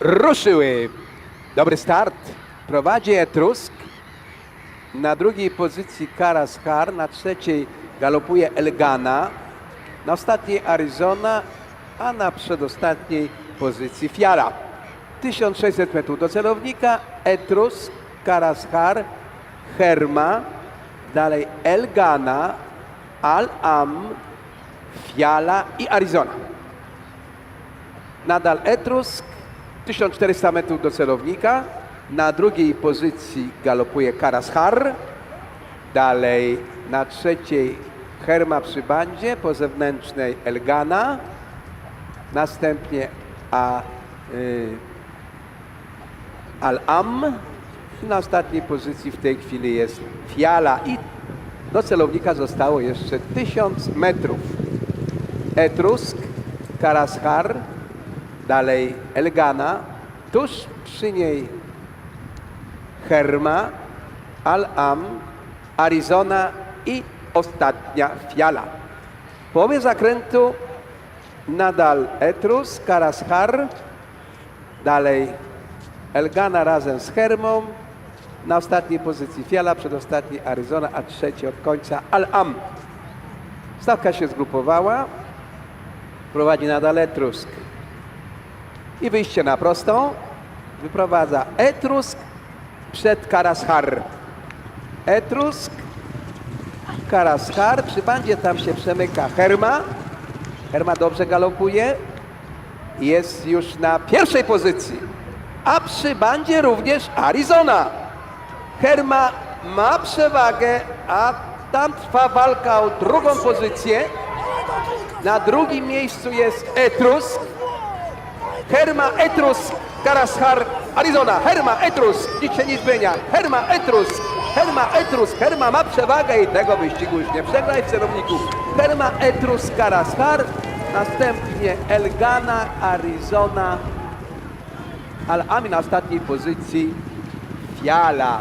ruszyły. Dobry start. Prowadzi Etrusk. Na drugiej pozycji Karas Har. Na trzeciej galopuje Elgana. Na ostatniej Arizona, a na przedostatniej pozycji Fiala. 1600 metrów do celownika. Etrusk, Karas Har, Herma. Dalej Elgana, Al-Am, Fiala i Arizona. Nadal Etrusk, 1400 metrów do celownika. Na drugiej pozycji galopuje Karashar. Dalej na trzeciej Herma przy bandzie, po zewnętrznej Elgana. Następnie a, y, Al-Am. Na ostatniej pozycji w tej chwili jest Fiala i do celownika zostało jeszcze 1000 metrów. Etrusk, Karashar, dalej Elgana, tuż przy niej Herma, Al-Am, Arizona i ostatnia Fiala. W połowie zakrętu nadal Etrus, Karashar, dalej Elgana razem z Hermą, na ostatniej pozycji Fiala, przedostatni Arizona, a trzeci od końca Al-Am. Stawka się zgrupowała, prowadzi nadal Etrusk. I wyjście na prostą wyprowadza Etrusk przed Karashar. Etrusk, Karashar, przy bandzie tam się przemyka Herma. Herma dobrze galopuje. Jest już na pierwszej pozycji. A przy bandzie również Arizona. Herma ma przewagę, a tam trwa walka o drugą pozycję. Na drugim miejscu jest Etrusk. Herma Etrusk, Karashar, Arizona. Herma Etrusk, nic się nie zmienia. Herma Etrusk, Herma Etrusk. Herma ma przewagę i tego wyścigu już nie przegraj w celowniku. Herma Etrusk, Karashar. Następnie Elgana, Arizona. Al-Ami na ostatniej pozycji Fiala.